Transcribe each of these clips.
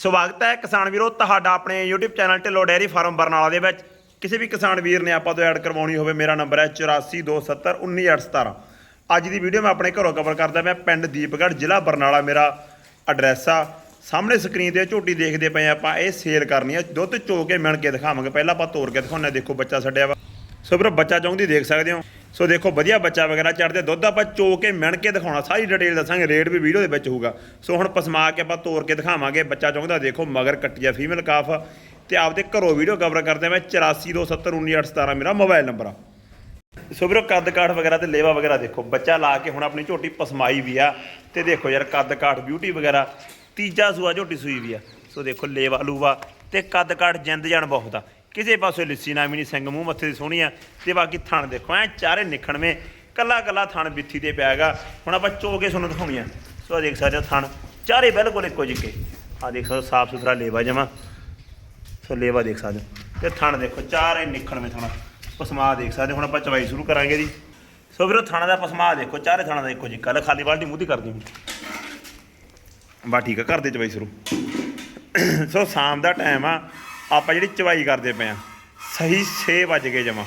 ਸਵਾਗਤ ਹੈ ਕਿਸਾਨ ਵੀਰੋ ਤੁਹਾਡਾ ਆਪਣੇ YouTube channel Dhillon dairy farm Barnala ਦੇ ਵਿੱਚ। ਕਿਸੇ ਵੀ ਕਿਸਾਨ ਵੀਰ ਨੇ ਆਪਾਂ ਤੋਂ ਐਡ ਕਰਵਾਉਣੀ ਹੋਵੇ, ਮੇਰਾ ਨੰਬਰ ਹੈ 8427191817 ਅੱਜ ਦੀ ਵੀਡੀਓ ਮੈਂ ਆਪਣੇ ਘਰੋਂ ਕਵਰ ਕਰਦਾ ਮੈਂ ਪਿੰਡ ਦੀਪਗੜ੍ਹ, ਜ਼ਿਲ੍ਹਾ ਬਰਨਾਲਾ ਮੇਰਾ ਐਡਰੈਸ ਆ। ਸਾਹਮਣੇ ਸਕਰੀਨ ਤੇ ਝੋਟੀ ਦੇਖਦੇ ਪਏ ਆਪਾਂ, ਇਹ ਸੇਲ ਕਰਨੀ ਆ। ਦੁੱਧ ਚੋ ਕੇ ਮਿਣ ਕੇ ਦਿਖਾਵਾਂਗੇ। ਪਹਿਲਾਂ ਆਪਾਂ ਤੋੜ ਕੇ ਦਿਖਾਉਂਦੇ ਹਾਂ। ਦੇਖੋ ਬੱਚਾ ਛੱਡਿਆ ਵਾ। ਸੋ ਵੀਰੋ, ਬੱਚਾ ਚਾਹੁੰਦੀ ਦੇਖ ਸਕਦੇ ਹੋ। ਸੋ ਦੇਖੋ, ਵਧੀਆ ਬੱਚਾ ਵਗੈਰਾ ਚੜਦੇ ਦੁੱਧ ਆਪਾਂ ਚੋ ਕੇ ਮਿਣ ਕੇ ਦਿਖਾਉਣਾ, ਸਾਰੀ ਡਿਟੇਲ ਦੱਸਾਂਗੇ ਰੇਟ ਵੀ ਵੀਡੀਓ ਦੇ ਵਿੱਚ ਹੋਊਗਾ। ਸੋ ਹੁਣ ਪਸਮਾ ਕੇ ਆਪਾਂ ਤੋੜ ਕੇ ਦਿਖਾਵਾਂਗੇ, ਬੱਚਾ ਚਾਹੁੰਦਾ ਦੇਖੋ, ਮਗਰ ਕੱਟਿਆ ਫੀਮੇਲ ਕਾਫ ਤੇ ਆਪਦੇ ਘਰੋਂ ਵੀਡੀਓ ਕਵਰ ਕਰਦੇ ਮੈਂ 8427191817 ਮੇਰਾ ਮੋਬਾਈਲ ਨੰਬਰ ਆ। ਸੋ ਵੀਰੋ, ਕੱਦ ਕਾਠ ਵਗੈਰਾ ਤੇ ਲੇਵਾ ਵਗੈਰਾ ਦੇਖੋ, ਬੱਚਾ ਲਾ ਕੇ ਹੁਣ ਆਪਣੀ ਝੋਟੀ ਪਸਮਾਈ ਵੀ ਆ। ਤੇ ਦੇਖੋ ਯਾਰ, ਕੱਦ ਕਾਠ ਬਿਊਟੀ ਵਗੈਰਾ, ਤੀਜਾ ਸੂਆ ਝੋਟੀ ਸੂਈ ਵੀ ਆ। ਸੋ ਦੇਖੋ, ਲੇਵਾ ਲੂਵਾ ਤੇ ਕੱਦ ਕਾਠ ਜਿੰਦ ਜਾਨ ਬਹੁਤ ਆ। ਕਿਸੇ ਪਾਸੇ ਲਿੱਸੀ ਨਾ ਵੀ ਨਹੀਂ ਸਿੰਘ ਮੂੰਹ ਮੱਥੇ ਦੀ ਸੋਹਣੀ ਆ, ਤੇ ਬਾਕੀ ਥਣ ਦੇਖੋ, ਐ ਚਾਰੇ ਨਿਖਣਵੇਂ ਕੱਲਾ ਕੱਲਾ ਥਣ ਬਿੱਥੀ ਤੇ ਪਿਆ ਹੈਗਾ ਹੁਣ ਆਪਾਂ ਚੋ ਕੇ ਤੁਹਾਨੂੰ ਦਿਖਾਉਣੀ ਆ। ਸੋ ਆਹ ਦੇਖ ਸਕਦੇ ਹੋ ਥਣ, ਚਾਰੇ ਬਿਲਕੁਲ ਇੱਕੋ ਜਿਹੇ ਆ ਦੇਖ ਸਕਦੇ ਹੋ ਸਾਫ਼ ਸੁਥਰਾ ਲੇਵਾ ਜਮਾ। ਸੋ ਲੇਵਾ ਦੇਖ ਸਕਦੇ ਹੋ। ਤੇ ਥਣ ਦੇਖੋ, ਚਾਰੇ ਨਿਖਣਵੇਂ ਥਣ। ਪਸਮਾ ਦੇਖ ਸਕਦੇ ਹੋ। ਹੁਣ ਆਪਾਂ ਚਵਾਈ ਸ਼ੁਰੂ ਕਰਾਂਗੇ ਜੀ ਸੋ ਵੀਰੋ, ਥਾਣਾ ਦਾ ਪਸਮਾ ਦੇਖੋ, ਚਾਰੇ ਥਾਣਾ ਦਾ ਇੱਕੋ ਜੀ ਕੱਲ ਖਾਲੀ ਬਾਲਟੀ ਮੂੰਹ ਦੀ ਕਰਦੀ ਹੁਣ ਬਾ ਠੀਕ ਆ, ਘਰ ਦੇ ਚਵਾਈ ਸ਼ੁਰੂ। ਸੋ ਸ਼ਾਮ ਦਾ ਟਾਈਮ ਆ। ਆਪਾਂ ਜਿਹੜੀ ਚਵਾਈ ਕਰਦੇ ਪਏ ਆ, ਸਹੀ 6 ਵਜ ਗਏ ਜਮਾ।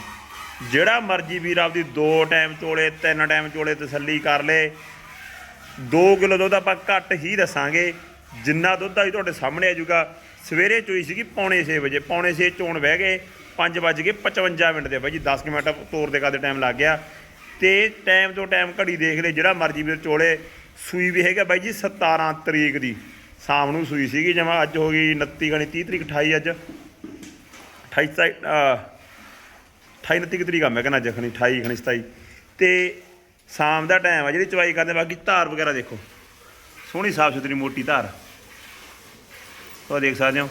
ਜਿਹੜਾ ਮਰਜ਼ੀ ਵੀਰ ਆਪਦੀ ਦੋ ਟਾਈਮ ਚੋਲੇ, ਤਿੰਨ ਟਾਈਮ ਚੋਲੇ ਤਸੱਲੀ ਕਰ ਲੇ 2 ਕਿਲੋ ਦੁੱਧ ਆਪਾਂ ਘੱਟ ਹੀ ਦੱਸਾਂਗੇ, ਜਿੰਨਾ ਦੁੱਧ ਆ ਤੁਹਾਡੇ ਸਾਹਮਣੇ ਆ ਜੂਗਾ ਸਵੇਰੇ ਚੋਈ ਸੀਗੀ ਪੌਣੇ 6 ਵਜੇ, ਪੌਣੇ 6 ਚੋਣ ਬਹਿ ਗਏ 5 ਵੱਜ ਗਏ 55 ਮਿੰਟ ਦੇ। ਬਾਈ ਜੀ 10 ਕੁ ਮਿੰਟ ਤੋਰ ਦੇ ਕਰਦੇ ਟਾਈਮ ਲੱਗ ਗਿਆ। ਤੇ ਟਾਈਮ ਤੋਂ ਟਾਈਮ ਘੜੀ ਦੇਖ ਲੈ, ਜਿਹੜਾ ਮਰਜ਼ੀ ਵੀਰ ਚੋਲੇ, ਸੂਈ ਵੀ ਹੈਗਾ ਬਾਈ ਜੀ 17 ਤਰੀਕ ਦੀ। ਸ਼ਾਮ ਨੂੰ ਸੂਈ ਸੀਗੀ, ਜਮਾ ਅੱਜ ਹੋ ਗਈ 29 ਗਣੀ 30 ਤਰੀਕ 28 ਅੱਜ। 28 ਸਾਈ- ਅਹ 28 29 ਤਰੀਕ ਆ, ਮੈਂ ਕਹਿੰਦਾ ਜਖਣੀ 28 ਖਣੀ 27 ਤੇ ਸ਼ਾਮ ਦਾ ਟਾਈਮ ਆ, ਜਿਹੜੀ ਚਵਾਈ ਕਰਦੇ, ਬਾਕੀ ਧਾਰ ਵਗੈਰਾ ਦੇਖੋ। ਸੋਹਣੀ ਸਾਫ਼ ਸੁਥਰੀ ਮੋਟੀ ਧਾਰ। ਉਹ ਦੇਖ ਸਕਦੇ ਹੋ।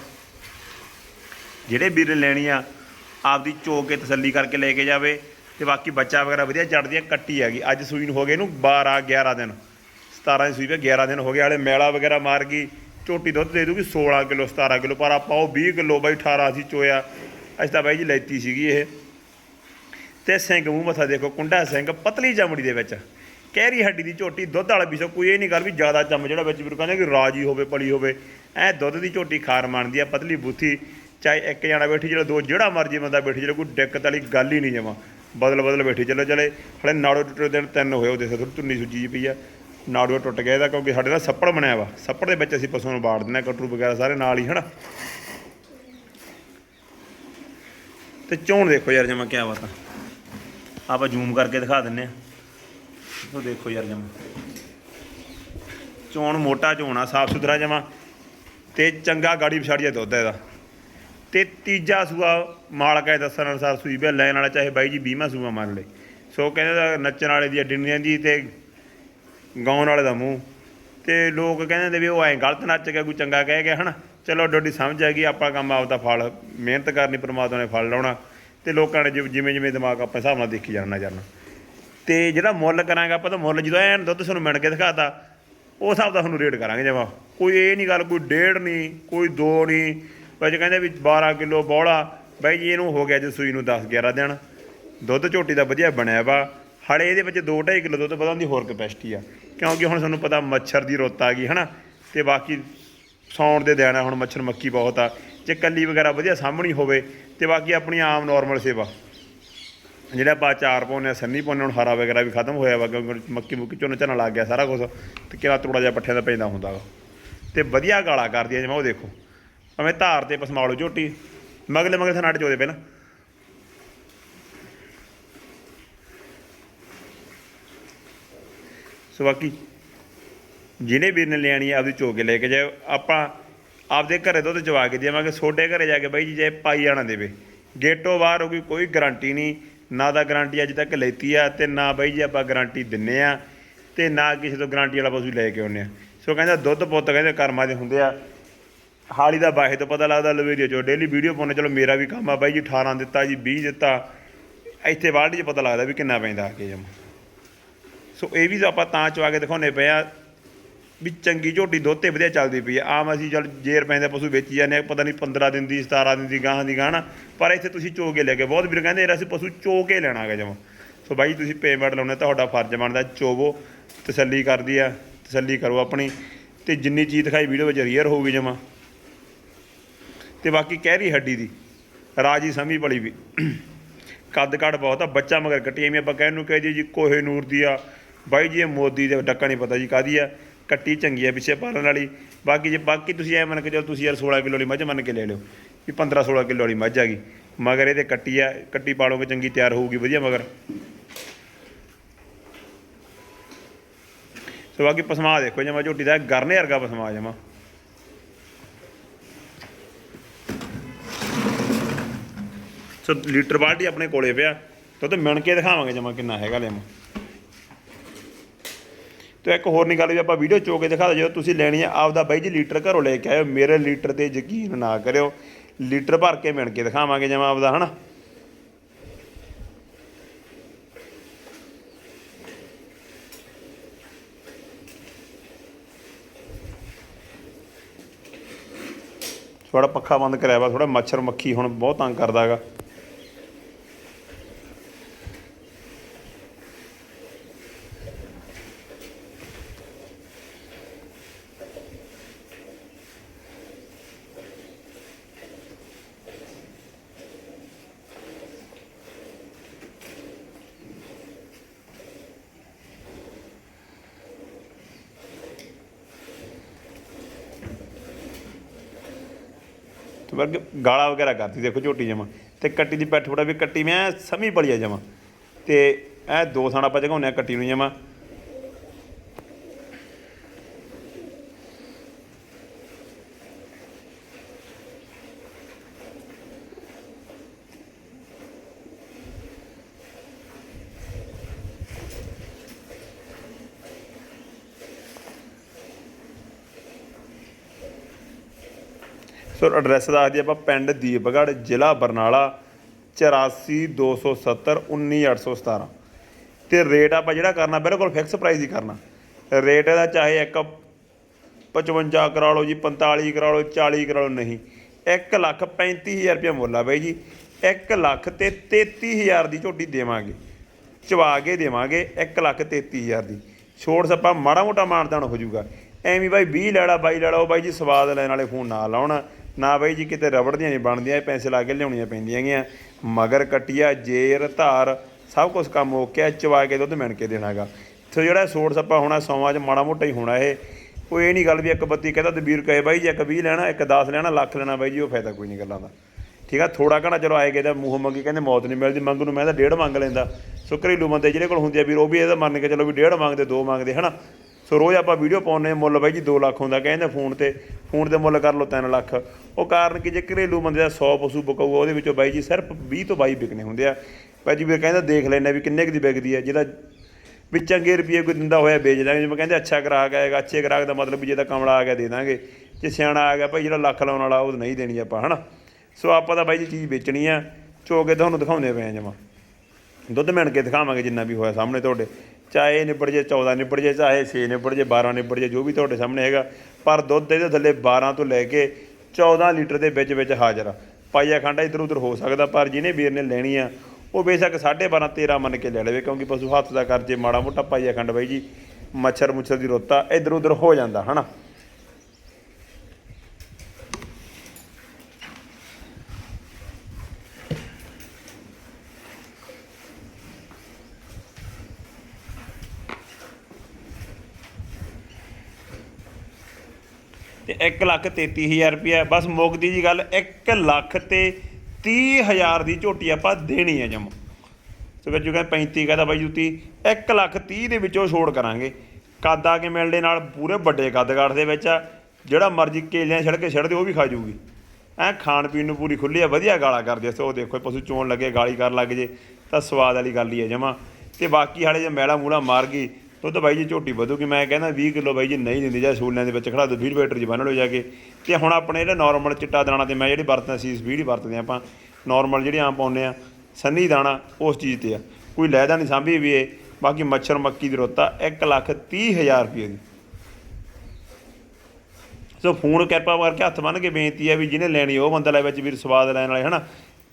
ਜਿਹੜੇ ਵੀਰ ਲੈਣੀ ਆ, ਆਪਦੀ ਚੋ ਕੇ ਤਸੱਲੀ ਕਰਕੇ ਲੈ ਕੇ ਜਾਵੇ, ਤੇ ਬਾਕੀ ਬੱਚਾ ਵਗੈਰਾ ਵਧੀਆ ਚੜਦੀ ਆ, ਕੱਟੀ ਹੈਗੀ ਅੱਜ ਸੂਈ ਨੂੰ ਹੋ ਗਏ ਇਹਨੂੰ 12 11 ਦਿਨ। 17 ਦੀ ਸੂਈ ਪੇ 11 ਦਿਨ ਹੋ ਗਏ ਹਾਲੇ ਮੈਲਾ ਵਗੈਰਾ ਮਾਰ ਗਈ। ਝੋਟੀ ਦੁੱਧ ਦੇ ਦੂਗੀ 16 ਕਿਲੋ 17 ਕਿਲੋ, ਪਰ ਆਪਾਂ ਉਹ 20 ਕਿਲੋ ਬਾਈ 18 ਸੀ ਚੋਇਆ, ਅਸੀਂ ਤਾਂ ਬਾਈ ਜੀ ਲੈਤੀ ਸੀਗੀ ਇਹ। ਤੇ ਸਿੰਘ ਮੂੰਹ ਮੱਥਾ ਦੇਖੋ, ਕੁੰਡਾ ਸਿੰਘ ਪਤਲੀ ਚਮੜੀ ਦੇ ਵਿੱਚ। ਕਹਿਰੀ ਹੱਡੀ ਦੀ ਝੋਟੀ, ਦੁੱਧ ਵਾਲਾ ਵੀ ਸੋ ਕੋਈ ਇਹ ਨਹੀਂ ਗੱਲ ਵੀ ਜ਼ਿਆਦਾ ਚਮ ਜਿਹੜਾ ਵਿੱਚ ਵੀਰ ਕਹਿੰਦੇ ਕਿ ਰਾਜੀ ਹੋਵੇ, ਪਲੀ ਹੋਵੇ। ਐ ਦੁੱਧ ਦੀ ਝੋਟੀ ਖਾਰ ਮੰਨਦੀ ਆ, ਪਤਲੀ ਬੂਥੀ, ਚਾਹੇ ਇੱਕ ਜਣਾ ਬੈਠੀ ਚਲੋ, ਦੋ ਜਿਹੜਾ ਮਰਜ਼ੀ ਬੰਦਾ ਬੈਠੀ ਚਲੋ, ਕੋਈ ਦਿੱਕਤ ਵਾਲੀ ਗੱਲ ਹੀ ਨਹੀਂ ਜਮਾ। ਬਦਲ ਬਦਲ ਬੈਠੀ ਚਲੋ, ਚਲੇ, ਹਲੇ ਨਾੜੋ ਟੁੱਟੇ ਦਿਨ ਤਿੰਨ ਹੋਏ ਉਹਦੇ ਥੋੜੀ ਤੁੰਨੀ ਸੁੱਜੀ ਜਿਹੀ ਪਈ ਆ। ਨਾੜੂਆ ਟੁੱਟ ਗਿਆ ਇਹਦਾ ਕਿਉਂਕਿ ਸਾਡੇ ਨਾਲ ਸੱਪੜ ਬਣਿਆ ਵਾ। ਸੱਪੜ ਦੇ ਵਿੱਚ ਅਸੀਂ ਪਸੂ ਨੂੰ ਬਾੜ ਦਿੰਦੇ ਹਾਂ, ਕਟਰੂ ਵਗੈਰਾ ਸਾਰੇ ਨਾਲ ਹੀ, ਹਨਾ? ਤੇ ਚੋਣ ਦੇਖੋ ਯਾਰ ਜਮਾ ਕਿਆ ਬਾਤ ਆ। ਆਪਾਂ ਜ਼ੂਮ ਕਰਕੇ ਦਿਖਾ ਦਿੰਨੇ ਆ ਉਹ ਦੇਖੋ ਯਾਰ ਜਮਾ। ਚੋਣ ਮੋਟਾ ਚੋਣ ਆ, ਸਾਫ਼ ਸੁਥਰਾ ਜਮਾ। ਤੇ ਚੰਗਾ ਗਾੜੀ ਵਿਛਾੜੀਆ ਦੁੱਧ ਆ ਇਹਦਾ। ਤੇ ਤੀਜਾ ਸੂਆ ਮਾਲਕ ਹੈ ਦੱਸਣ ਅਨੁਸਾਰ ਸੂਈ ਵੀ ਲੈਣ ਵਾਲਾ, ਚਾਹੇ ਬਾਈ ਜੀ 20ਵਾਂ ਸੂਆ ਮੰਨ ਲੇ। ਸੋ ਕਹਿੰਦੇ ਨੱਚਣ ਵਾਲੇ ਦੀ, ਅੱਡੀ ਨਹੀਂ ਦੀ ਤੇ ਗਾਉਣ ਵਾਲੇ ਦਾ ਮੂੰਹ। ਤੇ ਲੋਕ ਕਹਿੰਦੇ ਨੇ ਵੀ ਉਹ ਐਂ ਗਲਤ ਨੱਚ ਗਿਆ, ਕੋਈ ਚੰਗਾ ਕਹਿ ਗਿਆ, ਹਨਾ? ਚਲੋ, ਡੋਡੀ ਸਮਝ ਆਏਗੀ ਆਪਾਂ ਕੰਮ ਆਪਦਾ ਫਲ, ਮਿਹਨਤ ਕਰਨੀ, ਪਰਮਾਤਮਾ ਨੇ ਫਲ ਲਾਉਣਾ। ਤੇ ਲੋਕਾਂ ਨੇ ਜਿਵ- ਜਿਵੇਂ ਜਿਵੇਂ ਦਿਮਾਗ ਆਪਣੇ ਹਿਸਾਬ ਨਾਲ ਦੇਖੀ ਜਾਣਾ ਜਾਣਾ ਤੇ ਜਿਹੜਾ ਮੁੱਲ ਕਰਾਂਗੇ ਆਪਾਂ ਤਾਂ ਮੁੱਲ ਜਦੋਂ ਐਨ ਦੁੱਧ ਤੁਹਾਨੂੰ ਮਿਣ ਕੇ ਦਿਖਾਤਾ, ਉਸ ਹਿਸਾਬ ਦਾ ਤੁਹਾਨੂੰ ਰੇਟ ਕਰਾਂਗੇ ਜਮਾ। ਕੋਈ ਇਹ ਨਹੀਂ ਗੱਲ, ਕੋਈ ਡੇਢ ਨਹੀਂ, ਕੋਈ ਦੋ ਨਹੀਂ। ਵਿੱਚ ਕਹਿੰਦੇ ਵੀ 12 ਕਿਲੋ ਬੋਲਾ, ਬਾਈ ਜੀ, ਇਹਨੂੰ ਹੋ ਗਿਆ ਜੇ ਸੂਈ ਨੂੰ 10 11 ਦਿਨ। ਦੁੱਧ ਝੋਟੀ ਦਾ ਵਧੀਆ ਬਣਿਆ ਵਾ। ਹਲੇ ਇਹਦੇ ਵਿੱਚ 2.5 ਕਿਲੋ ਦੁੱਧ ਵਧਾਉਣ ਦੀ ਹੋਰ ਕਪੈਸਿਟੀ ਆ। ਕਿਉਂਕਿ ਹੁਣ ਤੁਹਾਨੂੰ ਪਤਾ ਮੱਛਰ ਦੀ ਰੁੱਤ ਆ ਗਈ, ਹਨਾ? ਤੇ ਬਾਕੀ ਸੌਣ ਦੇ ਦਿਨ ਆ, ਹੁਣ ਮੱਛਰ ਮੱਕੀ ਬਹੁਤ ਆ। ਜੇ ਕੱਲੀ ਵਗੈਰਾ ਵਧੀਆ ਸਾਹਮਣੀ ਹੋਵੇ, ਤੇ ਬਾਕੀ ਆਪਣੀ ਆਮ ਨਾਰਮਲ ਸੇਵਾ। ਜਿਹੜਾ ਆਪਾਂ ਚਾਰ ਪਾਉਂਦੇ ਆ, ਸੰਨੀ ਪਾਉਂਦੇ ਹੁਣ ਹਰਾ ਵਗੈਰਾ ਵੀ ਖਤਮ ਹੋਇਆ ਵਾ, ਕਿਉਂਕਿ ਮੱਕੀ ਮੁੱਕੀ ਝੋਨਾ ਝਾਨਾ ਲੱਗ ਗਿਆ ਸਾਰਾ ਕੁਝ ਤੇ ਕਿਹੜਾ ਤੋੜਾ ਜਿਹਾ ਪੱਠਿਆਂ ਦਾ ਪੈਂਦਾ ਹੁੰਦਾ ਵਾ। ਤੇ ਵਧੀਆ ਗਾਲਾ ਕਰਦੀ ਆ ਜਿਵੇਂ ਉਹ ਦੇਖੋ। ਭਾਵੇਂ ਧਾਰ ਤੇ ਪਸਮਾਲੋ ਝੋਟੀ, ਮਗਲੇ ਮਗਲੇ ਥਾਂ ਨੱਟ ਚੋਦੇ ਪਹਿਲਾਂ। ਸੋ ਬਾਕੀ ਜਿਹਨੇ ਵੀਰ ਨੇ ਲੈਣੀ ਆ, ਆਪਦੀ ਚੋ ਕੇ ਲੈ ਕੇ ਜਾਓ ਆਪਾਂ ਆਪਦੇ ਘਰੇ ਦੁੱਧ ਚਵਾ ਕੇ ਦੇਵਾਂਗੇ ਛੋਟੇ ਘਰੇ ਜਾ ਕੇ ਬਾਈ ਜੀ, ਜੇ ਪਾਈ ਆਣਾ ਦੇਵੇ। ਗੇਟੋਂ ਬਾਹਰ ਹੋ ਗਈ, ਕੋਈ ਗਾਰੰਟੀ ਨਹੀਂ। ਨਾ ਦਾ ਗਾਰੰਟੀ ਅੱਜ ਤੱਕ ਲੈਤੀ ਆ, ਤੇ ਨਾ ਬਾਈ ਜੀ ਆਪਾਂ ਗਾਰੰਟੀ ਦਿੰਨੇ ਆ, ਤੇ ਨਾ ਕਿਸੇ ਤੋਂ ਗਾਰੰਟੀ ਵਾਲਾ ਪਸ਼ੂ ਲੈ ਕੇ ਆਉਂਦੇ ਆ। ਸੋ ਕਹਿੰਦਾ ਦੁੱਧ ਪੁੱਤ ਕਹਿੰਦੇ ਕਰਮਾਂ ਦੇ ਹੁੰਦੇ ਆ। ਹਾਲੀ ਦਾ ਬਾਹੇ ਤੋਂ ਪਤਾ ਲੱਗਦਾ ਲਵੇਰੀਆ ਚੋ ਡੇਲੀ ਵੀਡੀਓ ਪਾਉਣੇ ਚਲੋ ਮੇਰਾ ਵੀ ਕੰਮ ਆ। ਬਾਈ ਜੀ 18 ਦਿੱਤਾ ਜੀ 20 ਦਿੱਤਾ। ਇੱਥੇ ਬਾਲਟੀ 'ਚ ਪਤਾ ਲੱਗਦਾ ਵੀ ਕਿੰਨਾ ਪੈਂਦਾ ਅੱਗੇ ਕੇ ਸੋ ਇਹ ਵੀ ਆਪਾਂ ਤਾਂ ਚਵਾ ਕੇ ਦਿਖਾਉਣੇ ਪਏ ਆ ਵੀ ਚੰਗੀ ਝੋਟੀ ਦੁੱਧ ਤੇ ਵਧੀਆ ਚੱਲਦੀ ਪਈ ਆ। ਆਮ ਅਸੀਂ ਚੱਲ ਰੁਪਏ ਦਾ ਪਸ਼ੂ ਵੇਚੀ ਜਾਂਦੇ ਆ, ਪਤਾ ਨਹੀਂ 15 ਦਿਨ ਦੀ 17 ਦਿਨ ਦੀ, ਗਾਹਾਂ ਦੀ ਗਾਹਣਾ ਪਰ ਇੱਥੇ ਤੁਸੀਂ ਚੋ ਕੇ ਲੈ ਕੇ ਬਹੁਤ ਵੀਰ ਕਹਿੰਦੇ ਯਾਰ ਅਸੀਂ ਪਸ਼ੂ ਚੋ ਕੇ ਲੈਣਾ ਹੈਗਾ ਜਮ। ਸੋ ਬਾਈ ਤੁਸੀਂ ਪੇਮੈਂਟ ਲਾਉਣੇ ਤੁਹਾਡਾ ਫਰਜ਼ ਬਣਦਾ ਚੋਵੋ, ਤਸੱਲੀ ਕਰਦੀ ਆ, ਤਸੱਲੀ ਕਰੋ ਆਪਣੀ। ਤੇ ਜਿੰਨੀ ਚੀਜ਼ ਦਿਖਾਈ ਵੀਡੀਓ ਵਿੱਚ ਰੀਅਰ ਹੋਊਗੀ ਜਮਾ। ਤੇ ਬਾਕੀ ਕਹਿਰੀ ਹੱਡੀ ਦੀ, ਰਾਜੀ ਸਮੀ ਬੜੀ ਵੀ। ਕੱਦ ਕੱਦ ਬਹੁਤ ਆ, ਬੱਚਾ ਮਗਰ ਕੱਟੀ ਵੀ ਆਪਾਂ ਕਹਿਣ ਨੂੰ ਕਹਿ ਜੀ ਜੀ ਕੋਹੇ ਨੂਰ ਦੀ ਆ ਬਾਈ ਜੀ, ਇਹ ਮੋਦੀ ਦੇ ਡੱਕਾ ਨਹੀਂ ਪਤਾ ਜੀ ਕਾਦੀ ਆ, ਕੱਟੀ ਚੰਗੀ ਆ ਪਿੱਛੇ ਪਾਲਣ ਵਾਲੀ। ਬਾਕੀ ਜੇ ਬਾਕੀ ਤੁਸੀਂ ਐ ਮੰਨ ਕੇ ਚਲੋ ਤੁਸੀਂ ਯਾਰ 16 ਕਿਲੋ ਵਾਲੀ ਮੱਝ ਮੰਨ ਕੇ ਲੈ ਲਿਓ, ਵੀ 15 16 ਕਿਲੋ ਵਾਲੀ ਮੱਝ ਆ ਗਈ। ਮਗਰ ਇਹਦੇ ਕੱਟੀ ਆ, ਕੱਟੀ ਪਾਲੋਗੇ ਚੰਗੀ ਤਿਆਰ ਹੋਊਗੀ, ਵਧੀਆ ਮਗਰ। ਸੋ ਬਾਕੀ ਪਸਮਾ ਦੇਖੋ ਜਮਾ, ਝੋਟੀ ਦਾ ਗਰਨੇ ਵਰਗਾ ਪਸਮਾ ਜਮਾ। ਸੋ ਲੀਟਰ ਬਾਲਟੀ ਆਪਣੇ ਕੋਲੇ ਪਿਆ ਤਾਂ ਤੇ ਮਿਣ ਕੇ ਦਿਖਾਵਾਂਗੇ ਜਮਾ ਕਿੰਨਾ ਹੈਗਾ ਲਿਮ ਤੇ ਇੱਕ ਹੋਰ ਨਹੀਂ ਗੱਲ ਵੀ ਆਪਾਂ ਵੀਡੀਓ ਚੋ ਕੇ ਦਿਖਾ ਦਿਓ, ਜਦੋਂ ਤੁਸੀਂ ਲੈਣੀ ਆ ਆਪਦਾ ਬਾਈ ਜੀ ਲੀਟਰ ਘਰੋਂ ਲੈ ਕੇ ਆਇਓ, ਮੇਰੇ ਲੀਟਰ ਤੇ ਯਕੀਨ ਨਾ ਕਰਿਓ। ਲੀਟਰ ਭਰ ਕੇ ਮਿਣ ਕੇ ਦਿਖਾਵਾਂਗੇ ਜਮਾ ਆਪਦਾ, ਹਨਾ? ਥੋੜਾ ਪੱਖਾ ਬੰਦ ਕਰਾਇਆ ਵਾ ਥੋੜਾ ਮੱਛਰ ਮੱਖੀ ਹੁਣ ਬਹੁਤ ਤੰਗ ਕਰਦਾ ਤੇ ਵਰਗ ਗਾਲਾ ਵਗੈਰਾ ਕਰਦੀ, ਦੇਖੋ ਝੋਟੀ ਜਮਾ। ਤੇ ਕੱਟੀ ਦੀ ਪੈਠ ਥੋੜਾ ਵੀ ਕੱਟੀ ਮੈਂ, ਸਮੀ ਬੜੀਆ ਜਮਾ। ਤੇ ਇਹ ਦੋ ਥਾਣਾ ਆਪਾਂ ਜਗਾਉਂਦੇ ਆ ਕੱਟੀ ਨੂੰ ਜਮਾ। ਸੋ ਐਡਰੈਸ ਦੱਸ ਦਈਏ ਆਪਾਂ, ਪਿੰਡ ਦੀਪਗੜ੍ਹ, ਜ਼ਿਲ੍ਹਾ ਬਰਨਾਲਾ 8427 19817 ਤੇ ਰੇਟ ਆਪਾਂ ਜਿਹੜਾ ਕਰਨਾ, ਬਿਲਕੁਲ ਫਿਕਸ ਪ੍ਰਾਈਸ ਹੀ ਕਰਨਾ। ਰੇਟ ਇਹਦਾ ਚਾਹੇ ਇੱਕ 55 ਕਰਾ ਲਓ ਜੀ 45 ਕਰਾ ਲਓ 40 ਕਰਾ ਲਓ, ਨਹੀਂ। 1 ਲੱਖ 35000 ਰੁਪਏ ਮੁੱਲ ਆ ਬਾਈ ਜੀ। 1 ਲੱਖ ਤੇ 33000 ਦੀ ਝੋਟੀ ਦੇਵਾਂਗੇ। ਚਵਾ ਕੇ ਦੇਵਾਂਗੇ 1 ਲੱਖ 33000 ਦੀ। ਛੋੜ ਸੱਪਾ ਮਾੜਾ ਮੋਟਾ ਮਾਨਦਾਨ ਹੋ ਜਾਊਗਾ। ਐਵੇਂ ਬਾਈ 20 ਲੈਣਾ ਬਾਈ ਲੈਣਾ ਉਹ ਬਾਈ ਜੀ ਸਵਾਦ ਲੈਣ ਵਾਲੇ ਫੋਨ ਨਾ ਲਾਉਣ। ਨਾ ਬਾਈ ਜੀ, ਕਿਤੇ ਰਬੜ ਦੀਆਂ ਨਹੀਂ ਬਣਦੀਆਂ, ਇਹ ਪੈਸੇ ਲਾ ਕੇ ਲਿਆਉਣੀਆਂ ਪੈਂਦੀਆਂ ਗੀਆਂ ਮਗਰ ਕਟਿਆ, ਜੇਰ, ਧਾਰ, ਸਭ ਕੁਝ ਕੰਮ ਹੋ ਚਵਾ ਕੇ ਦੁੱਧ ਮਿਣ ਕੇ ਦੇਣਾਗਾ ਤੇ ਜਿਹੜਾ ਸੋੜ ਸੱਪਾ ਹੋਣਾ, ਸੌਵਾਂ 'ਚ ਮਾੜਾ ਮੋਟਾ ਹੀ ਹੋਣਾ ਇਹ। ਕੋਈ ਇਹ ਨਹੀਂ ਗੱਲ ਵੀ ਇੱਕ ਬੱਤੀ ਕਹਿੰਦਾ ਦਬੀਰ ਕਹੇ, ਬਾਈ ਜੀ ਇੱਕ 20 ਲੈਣਾ, ਇੱਕ 10 ਲੈਣਾ, ਲੱਖ ਲੈਣਾ ਬਾਈ ਜੀ, ਉਹ ਫਾਇਦਾ ਕੋਈ ਨਹੀਂ ਗੱਲਾਂ ਦਾ। ਠੀਕ ਆ ਥੋੜਾ ਘਣਾ ਚਲੋ ਆਏ ਗਏ ਤਾਂ ਮੂੰਹ ਮੰਗੀ, ਕਹਿੰਦੇ ਮੌਤ ਨਹੀਂ ਮਿਲਦੀ, ਮੰਗ ਨੂੰ ਮੈਂ ਤਾਂ ਡੇਢ ਮੰਗ ਲੈਂਦਾ। ਸੋ ਘਰੇਲੂ ਬੰਦੇ ਜਿਹੜੇ ਕੋਲ ਹੁੰਦੇ ਆ ਵੀਰ, ਉਹ ਵੀ ਇਹਦਾ ਮੰਨ ਕੇ ਚਲੋ ਵੀ ਡੇਢ ਮੰਗਦੇ, ਦੋ ਮੰਗਦੇ, ਹਨਾ? ਸੋ ਰੋਜ਼ ਆਪਾਂ ਵੀਡੀਓ ਪਾਉਂਦੇ ਹਾਂ, ਮੁੱਲ ਬਾਈ ਜੀ 2 ਲੱਖ ਹੁੰਦਾ ਕਹਿੰਦੇ ਫੋਨ ਤੇ ਫੋਨ ਤੇ ਮੁੱਲ ਕਰ ਲਓ 3 ਲੱਖ। ਉਹ ਕਾਰਨ ਕਿ ਜੇ ਘਰੇਲੂ ਬੰਦੇ ਦਾ 100 ਪਸ਼ੂ ਬਕਾਊਗਾ ਉਹਦੇ ਵਿੱਚੋਂ ਬਾਈ ਜੀ ਸਿਰਫ 20 ਤੋਂ 22 ਵਿਕਣੇ ਹੁੰਦੇ ਆ। ਬਾਈ ਜੀ ਵੀਰ ਕਹਿੰਦਾ ਦੇਖ ਲੈਣਾ ਵੀ ਕਿੰਨੇ ਕੁ ਦੀ ਵਿਕਦੀ ਹੈ ਜਿਹਦਾ ਵੀ ਚੰਗੇ ਰੁਪਏ ਕੋਈ ਦਿੰਦਾ ਹੋਇਆ ਵੇਚ ਦਾਂਗੇ ਜਿਵੇਂ ਕਹਿੰਦੇ ਅੱਛਾ ਗ੍ਰਾਹਕ ਆਏਗਾ ਅੱਛੇ ਗ੍ਰਾਹਕ ਦਾ ਮਤਲਬ ਵੀ ਜੇ ਤਾਂ ਕਮਲਾ ਆ ਗਿਆ ਦੇ ਦਾਂਗੇ। ਜੇ ਸਿਆਣਾ ਆ ਗਿਆ ਭਾਈ ਜਿਹੜਾ ਲੱਖ ਲਾਉਣ ਵਾਲਾ ਉਹ ਨਹੀਂ ਦੇਣੀ ਆਪਾਂ ਹਨਾ? ਸੋ ਆਪਾਂ ਤਾਂ ਬਾਈ ਜੀ ਚੀਜ਼ ਵੇਚਣੀ ਆ ਚੋ ਕੇ ਤੁਹਾਨੂੰ ਦਿਖਾਉਂਦੇ ਪਏ ਆ ਜਮਾ। ਦੁੱਧ ਮਿਣ ਕੇ ਦਿਖਾਵਾਂਗੇ ਜਿੰਨਾ ਵੀ ਹੋਇਆ ਸਾਹਮਣੇ ਤੁਹਾਡੇ। ਚਾਹੇ ਨਿਬੜ ਜੇ 14 ਨਿਬੜ ਜੇ ਚਾਹੇ 6 ਨਿਬੜ ਜੇ 12 ਨਿਬੜ ਜੇ ਜੋ ਵੀ ਤੁਹਾਡੇ ਸਾਹਮਣੇ ਹੈਗਾ, ਪਰ ਦੁੱਧ ਇਹਦੇ ਥੱਲੇ 12 ਤੋਂ ਲੈ ਕੇ 14 ਲੀਟਰ ਦੇ ਵਿੱਚ ਵਿੱਚ ਹਾਜ਼ਰ ਆ। ਪਾਈਆ ਖੰਡਾ ਇਧਰ ਉਧਰ ਹੋ ਸਕਦਾ, ਪਰ ਜਿਹਨੇ ਵੀਰ ਨੇ ਲੈਣੀ ਆ, ਉਹ ਬੇਸ਼ੱਕ 12.5 13 ਮੰਨ ਕੇ ਲੈ ਲਵੇ, ਕਿਉਂਕਿ ਪਸ਼ੂ ਹੱਥ ਦਾ ਕਰਜ਼ੇ ਮਾੜਾ ਮੋਟਾ ਪਾਈਆ ਖੰਡ ਬਾਈ ਜੀ, ਮੱਛਰ ਮੁੱਛਰ ਦੀ ਰੋਤਾ ਇਧਰ ਉਧਰ ਹੋ ਜਾਂਦਾ, ਹਨਾ? ਤੇ 1 ਲੱਖ 33000 ਰੁਪਇਆ। ਬਸ ਮੁੱਕਦੀ ਜੀ ਗੱਲ 1 ਲੱਖ ਤੇ 30000 ਦੀ ਝੋਟੀ ਆਪਾਂ ਦੇਣੀ ਹੈ ਜਮ। ਸੋ ਫਿਰ ਜੋ ਕਹਿੰਦਾ 35 ਕਹਦਾ ਬਾਈ ਜੁੱਤੀ 1 ਲੱਖ 30 ਦੇ ਵਿੱਚੋਂ ਛੋੜ ਕਰਾਂਗੇ। ਕੱਦ ਆ ਕੇ ਮਿਲਦੇ ਨਾਲ ਪੂਰੇ ਵੱਡੇ ਕੱਦ ਕਾਠ ਦੇ ਵਿੱਚ ਆ। ਜਿਹੜਾ ਮਰਜ਼ੀ ਕੇਲਿਆਂ ਛੜ ਕੇ ਛੱਡਦੇ ਉਹ ਵੀ ਖਾ ਜੂਗੀ। ਐ ਖਾਣ ਪੀਣ ਨੂੰ ਪੂਰੀ ਖੁੱਲੀ ਆ, ਵਧੀਆ ਗਾਲਾਂ ਕਰਦੀ ਐ ਸੋ ਉਹ ਦੇਖੋ, ਪਸ਼ੂ ਚੋਣ ਲੱਗੇ, ਗਾਲੀ ਕਰਨ ਲੱਗ ਜੇ, ਤਾਂ ਸਵਾਦ ਵਾਲੀ ਗੱਲ ਹੀ ਹੈ ਜਮਾ। ਤੇ ਬਾਕੀ ਹਾਲੇ ਜੇ ਮੈਲਾ ਮੂਲਾ ਮਾਰ ਗਈ ਦੁੱਧ ਬਾਈ ਜੀ ਝੋਟੀ ਵਧੂਗੀ, ਮੈਂ ਕਹਿੰਦਾ 20 ਕਿਲੋ ਬਾਈ ਜੀ ਨਹੀਂ ਦਿੰਦੀ, ਜਾਂ ਸੂਲਿਆਂ ਦੇ ਵਿੱਚ ਖੜਾ ਦੋ 20 ਲੀਟਰ ਜੀ ਬੰਨ ਲਓ ਜਾ ਕੇ। ਤੇ ਹੁਣ ਆਪਣੇ ਜਿਹੜਾ ਨਾਰਮਲ ਚਿੱਟਾ ਦਾਣਾ ਤੇ ਮੈਂ ਜਿਹੜੀ ਵਰਤਦਾ ਸੀ ਸਪੀਡ ਹੀ ਵਰਤਦੇ ਆਪਾਂ ਨਾਰਮਲ ਜਿਹੜੇ ਆਮ ਪਾਉਂਦੇ ਆ ਸੰਨੀ ਦਾਣਾ ਉਸ ਚੀਜ਼ ਤੇ ਆ। ਕੋਈ ਲੈਦਾ ਨਹੀਂ ਸਾਂਭੀ ਵੀ ਇਹ, ਬਾਕੀ ਮੱਛਰ ਮੱਕੀ ਦੀ ਰੋਤਾ 1 ਲੱਖ 30 ਹਜ਼ਾਰ ਰੁਪਏ ਦੀ। ਸੋ ਫੋਨ ਕਿਰਪਾ ਕਰਕੇ ਹੱਥ ਬੰਨ ਕੇ ਬੇਨਤੀ ਹੈ ਵੀ ਜਿਹਨੇ ਲੈਣੀ, ਉਹ ਬੰਦਾ ਲੈ ਵਿੱਚ ਵੀਰ ਸਵਾਦ ਲੈਣ ਵਾਲੇ, ਹਨਾ?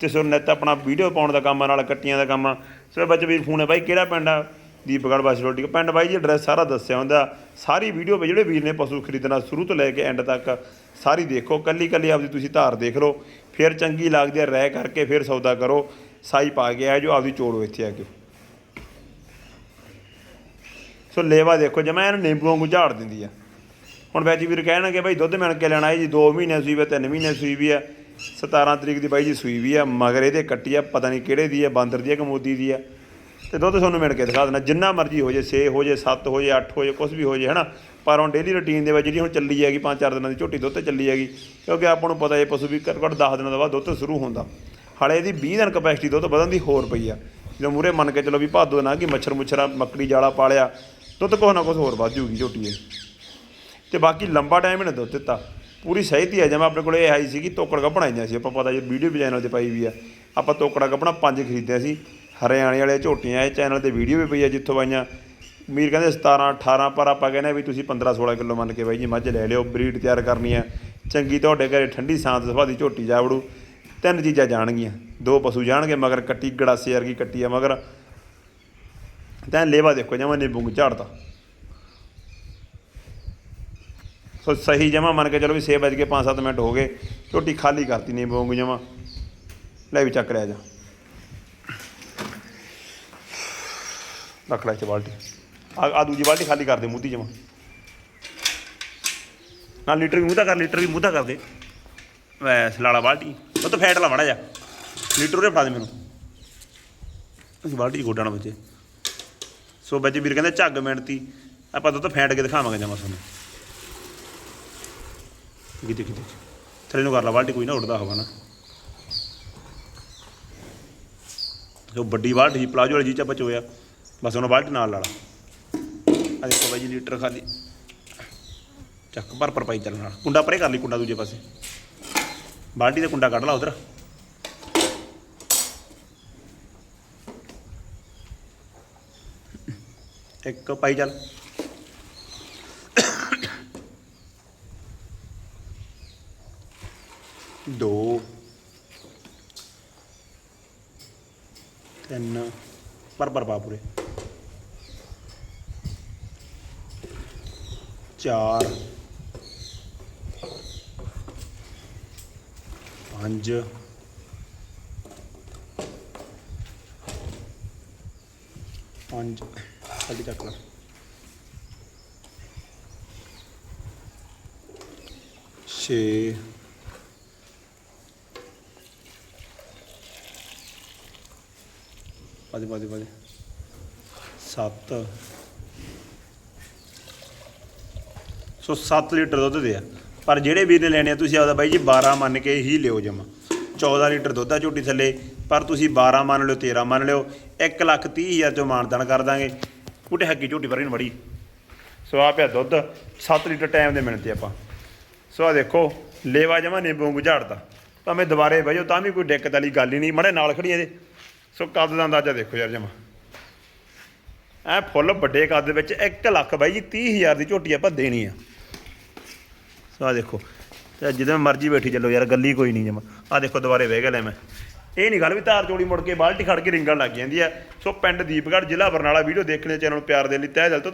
ਤੇ ਸੋ ਨਿੱਤ ਆਪਣਾ ਵੀਡੀਓ ਪਾਉਣ ਦਾ ਕੰਮ ਆ, ਨਾਲ ਕੱਟੀਆਂ ਦਾ ਕੰਮ ਆ। ਸੋ ਵਿੱਚ ਵੀਰ ਫੋਨ ਹੈ, ਬਾਈ ਕਿਹੜਾ ਪਿੰਡ ਆ? ਦੀਪਗੜ੍ਹ ਬਾਸੀ ਰੋਟੀ ਪਿੰਡ ਬਾਈ ਜੀ ਐਡਰੈਸ ਸਾਰਾ ਦੱਸਿਆ ਹੁੰਦਾ। ਸਾਰੀ ਵੀਡੀਓ ਵਿੱਚ ਜਿਹੜੇ ਵੀਰ ਨੇ ਪਸ਼ੂ ਖਰੀਦਣਾ ਸ਼ੁਰੂ ਤੋਂ ਲੈ ਕੇ ਐਂਡ ਤੱਕ, ਸਾਰੀ ਦੇਖੋ। ਕੱਲੀ ਕੱਲੀ ਆਪਦੀ ਤੁਸੀਂ ਧਾਰ ਦੇਖ ਲਓ। ਫਿਰ ਚੰਗੀ ਲੱਗਦੀ ਹੈ, ਰਹਿ ਕਰਕੇ ਫਿਰ ਸੌਦਾ ਕਰੋ। ਸਾਈ ਪਾ ਕੇ ਆਇਓ ਜੋ ਆਪਦੀ ਚੋੜੋ ਇੱਥੇ ਆ ਕੇ। ਸੋ ਲੇਵਾ ਦੇਖੋ, ਜਮਾ ਇਹਨੂੰ ਨਿੰਬੂ ਵਾਂਗੂ ਝਾੜ ਦਿੰਦੀ ਆ। ਹੁਣ ਵੈਜੀ ਵੀਰ ਕਹਿਣਗੇ, ਬਾਈ ਦੁੱਧ ਮਿਣ ਕੇ ਲੈਣਾ ਹੈ ਜੀ 2 ਮਹੀਨੇ ਸੂਈ ਵੇ 3 ਮਹੀਨੇ ਸੂਈ ਵੀ ਆ 17 ਤਰੀਕ ਦੀ ਬਾਈ ਜੀ ਸੂਈ ਵੀ ਆ ਮਗਰ ਇਹਦੇ ਕੱਟੀ ਆ, ਪਤਾ ਨਹੀਂ ਕਿਹੜੇ ਦੀ ਆ ਬਾਂਦਰ ਦੀ ਆ ਕਿ ਮੋਦੀ ਦੀ ਆ ਤੇ ਦੁੱਧ ਤੁਹਾਨੂੰ ਮਿਲ ਕੇ ਦਿਖਾ ਦੇਣਾ ਜਿੰਨਾ ਮਰਜ਼ੀ ਹੋ ਜੇ 6 ਹੋ ਜੇ 7 ਹੋ ਜੇ 8 ਹੋ ਜੇ ਕੁਝ ਵੀ ਹੋ ਜੇ, ਹਨਾ? ਪਰ ਹੁਣ ਡੇਲੀ ਰੁਟੀਨ ਦੇ ਵਿੱਚ ਜਿਹੜੀ ਹੁਣ ਚੱਲੀ ਹੈਗੀ 5-4 ਦਿਨਾਂ ਦੀ ਝੋਟੀ ਦੁੱਧ ਤੇ ਚੱਲੀ ਹੈਗੀ, ਕਿਉਂਕਿ ਆਪਾਂ ਨੂੰ ਪਤਾ ਇਹ ਪਸ਼ੂ ਵੀ ਘੱਟ ਘੱਟ 10 ਦਿਨਾਂ ਤੋਂ ਬਾਅਦ ਦੁੱਧ ਸ਼ੁਰੂ ਹੁੰਦਾ। ਹਾਲੇ ਇਹਦੀ 20 ਦਿਨ ਕਪੈਸਿਟੀ ਦੁੱਧ ਵਧਣ ਦੀ ਹੋਰ ਪਈ ਆ। ਜਦੋਂ ਮੂਰੇ ਮੰਨ ਕੇ ਚਲੋ ਵੀ ਭਾਦੋ ਨਾ ਕਿ ਮੱਛਰ ਮੁੱਛਰਾ, ਮੱਕੜੀ ਜਾਲਾ ਪਾਲਿਆ, ਦੁੱਧ ਕੁਛ ਨਾ ਕੁਛ ਹੋਰ ਵੱਧ ਜੂਗੀ ਝੋਟੀ ਇਹ। ਤੇ ਬਾਕੀ ਲੰਬਾ ਟਾਈਮ ਇਹਨੇ ਦੁੱਧ ਦਿੱਤਾ। ਪੂਰੀ ਸਹਿਤੀ ਹੈ ਜਿਵੇਂ ਆਪਣੇ ਕੋਲ ਇਹ ਆਈ ਸੀ ਕਿ ਤੋਕੜ ਆਈਆਂ ਸੀ। ਆਪਾਂ ਪਤਾ ਜੇ ਵੀਡੀਓ ਵੀ ਚੈਨਲ ਤੇ ਪਾਈ ਵੀ ਆ। ਆਪਾਂ ਤੋਕੜਾ ਕੱਪਣਾ ਪੰਜ ਖਰੀਦਿਆ ਸੀ। ਹਰਿਆਣੇ ਵਾਲੇ ਝੋਟੀਆਂ, ਇਹ ਚੈਨਲ ਤੇ ਵੀਡੀਓ ਵੀ ਪਈ ਆ ਜਿੱਥੋਂ ਆਈਆਂ ਮੀਰ ਕਹਿੰਦੇ 17 18 ਪਰ ਆਪਾਂ ਕਹਿੰਦੇ ਵੀ ਤੁਸੀਂ 15 16 ਕਿਲੋ ਮੰਨ ਕੇ ਬਾਈ ਜੀ ਮੱਝ ਲੈ ਲਿਓ, ਬਰੀਡ ਤਿਆਰ ਕਰਨੀ ਹੈ ਚੰਗੀ ਤੁਹਾਡੇ ਘਰੇ ਠੰਡੀ ਸਾਂਤ ਸੁਭਾਅ ਦੀ ਝੋਟੀ ਜਾਵੜੂ। ਤਿੰਨ ਚੀਜ਼ਾਂ ਜਾਣਗੀਆਂ, ਦੋ ਪਸ਼ੂ ਜਾਣਗੇ ਮਗਰ ਕੱਟੀ ਗੜਾਸੇ ਵਰਗੀ ਕੱਟੀ ਆ ਮਗਰ। ਤਾਂ ਲੇਵਾ ਦੇਖੋ ਜਮਾ ਨਿੰਬੂ ਝਾੜਦਾ ਸੋ ਸਹੀ ਜਮਾ ਮੰਨ ਕੇ ਚਲੋ ਵੀ 6 ਵੱਜ ਕੇ 5-7 ਮਿੰਟ ਹੋ ਗਏ, ਝੋਟੀ ਖਾਲੀ ਕਰਤੀ ਨਹੀਂ ਵਾਂਗੂ ਜਮਾ। ਲੈ ਵੀ ਚੱਕ ਲਿਆ ਜਾ। ਰੱਖ ਲੈ ਚ ਬਾਲਟੀ। ਆ ਆ ਦੂਜੀ ਬਾਲਟੀ ਖਾਲੀ ਕਰ ਦੇ ਮੂੰਹ ਜਮਾ। ਨਾਲ ਲੀਟਰ ਵੀ ਮੂੰਹ ਤਾਂ ਕਰ, ਲੀਟਰ ਵੀ ਮੂੰਹ ਤਾਂ ਕਰ ਦੇ। ਵੈਸ ਲਾਲਾ ਬਾਲਟੀ। ਉਹ ਤਾਂ ਫੈਟ ਲਾ ਮੜਾ ਜਾ ਲੀਟਰ ਉਹਦੇ ਫੜਾ ਦੇ ਮੈਨੂੰ। ਇਸ ਬਾਲਟੀ ਗੋਡਾਂ ਨਾਲ ਬੱਚੇ ਸੋ ਬੱਚੇ ਵੀਰ ਕਹਿੰਦੇ ਝੱਗ ਮਿਹਨਤੀ ਆਪਾਂ ਦੁੱਧ ਫੈਂਟ ਕੇ ਦਿਖਾਵਾਂਗੇ ਜਮਾ ਸਾਨੂੰ ਕਿਤੇ ਕਿਤੇ ਥੱਲੇ ਨੂੰ ਕਰ ਲਾ, ਬਾਲਟੀ ਕੋਈ ਨਾ ਉੱਡਦਾ ਹੋਵਾ ਨਾ। ਜੋ ਵੱਡੀ ਬਾਲਟੀ ਸੀ, ਪਲਾਜੋ ਵਾਲੀ ਜੀ ਚ ਆਪਾਂ ਚੋਇਆ। ਬਸ ਉਹਨੂੰ ਬਾਲਟੀ ਨਾਲ ਲਾ ਲਾ ਆ ਦੇਖੋ ਬਾਈ ਜੀ, ਲੀਟਰ ਖਾਲੀ। ਚੱਕ, ਭਰ ਭਰ ਪਾਈ ਚੱਲ ਨਾਲ। ਕੁੰਡਾ ਪਰੇ ਕਰ ਲਈ, ਕੁੰਡਾ ਦੂਜੇ ਪਾਸੇ। ਬਾਲਟੀ ਦਾ ਕੁੰਡਾ ਕੱਢ ਲਾ ਉਧਰ। ਇੱਕ ਪਾਈ ਚੱਲ। ਦੋ। ਤਿੰਨ। ਪਰ ਪਰ ਪਾ ਪੂਰੇ। ਚਾਰ। ਪੰਜ। ਪੰਜ। ਅੱਗੇ ਚੱਕ ਲਾ। ਛੇ। ਪਾਦੇ ਪਾਦੇ ਪਾਦੇ ਸੱਤ। ਸੋ 7 ਲੀਟਰ ਦੁੱਧ ਦੇ ਆ। ਪਰ ਜਿਹੜੇ ਵੀਰ ਨੇ ਲੈਣੇ ਆ, ਤੁਸੀਂ ਆਪਦਾ ਬਾਈ ਜੀ 12 ਮੰਨ ਕੇ ਹੀ ਲਿਓ ਜਮਾ। 14 ਲੀਟਰ ਦੁੱਧ ਆ ਝੋਟੀ ਥੱਲੇ, ਪਰ ਤੁਸੀਂ 12 ਮੰਨ ਲਿਓ 13 ਮੰਨ ਲਿਓ 1 ਲੱਖ 30 ਹਜ਼ਾਰ ਚੋਂ ਮਾਨਦਾਨ ਕਰ ਦਾਂਗੇ। ਉਟੇ ਹੱਕੀ ਝੋਟੀ ਪਰ ਇਹਨੂੰ ਬੜੀ। ਸੋ ਆ ਪਿਆ ਦੁੱਧ 7 ਲੀਟਰ ਟਾਈਮ ਦੇ ਮਿਣਤੇ ਆਪਾਂ। ਸੋ ਆ ਦੇਖੋ, ਲੇਵਾ ਜਮਾ ਨਿੰਬੂ ਵਾਂਗੂ ਝਾੜਦਾ। ਭਾਵੇਂ ਦੁਬਾਰੇ ਬਹਿ ਜਾਓ ਤਾਂ ਵੀ ਕੋਈ ਦਿੱਕਤ ਵਾਲੀ ਗੱਲ ਹੀ ਨਹੀਂ, ਮੜੇ ਨਾਲ ਖੜੀ ਇਹਦੇ ਸੋ ਕੱਦ ਦਾ ਅੰਦਾਜ਼ਾ ਦੇਖੋ ਯਾਰ ਜਮਾ। ਐ ਫੁੱਲ ਵੱਡੇ ਕੱਦ ਦੇ ਵਿੱਚ 1 ਲੱਖ ਬਾਈ ਜੀ 30000 ਦੀ ਝੋਟੀ ਆਪਾਂ ਦੇਣੀ ਆ। ਆ ਦੇਖੋ। ਤੇ ਜਿੱਦਾਂ ਮਰਜ਼ੀ ਬੈਠੀ ਚੱਲੋ ਯਾਰ, ਗੱਲੀ ਕੋਈ ਨਹੀਂ ਜਮਾ। ਆ ਦੇਖੋ ਦੁਬਾਰੇ ਵਹਿ ਗਿਆ ਲੈ ਮੈਂ। ਇਹ ਨਹੀਂ ਗੱਲ ਵੀ ਧਾਰ ਚੋੜੀ ਮੁੜ ਕੇ ਬਾਲਟੀ ਖੜ ਕੇ ਰਿੰਗਣ ਲੱਗ ਜਾਂਦੀ ਹੈ ਸੋ ਪਿੰਡ ਦੀਪਗੜ੍ਹ ਜ਼ਿਲ੍ਹਾ ਬਰਨਾਲਾ ਵੀਡੀਓ ਦੇਖਣੇ ਚੈਨਲ ਨੂੰ ਪਿਆਰ ਦੇ ਲਈ ਤਹਿ ਦਿਲ ਤੋਂ